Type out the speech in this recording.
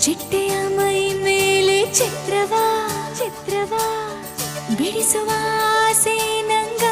ಚಿಟ್ಟೆಯ ಮೈ ಮೇಲೆ ಚಿತ್ರವಾ ಚಿತ್ರವಾ ಬಿಡಿಸುವ ಸೇನಂಗ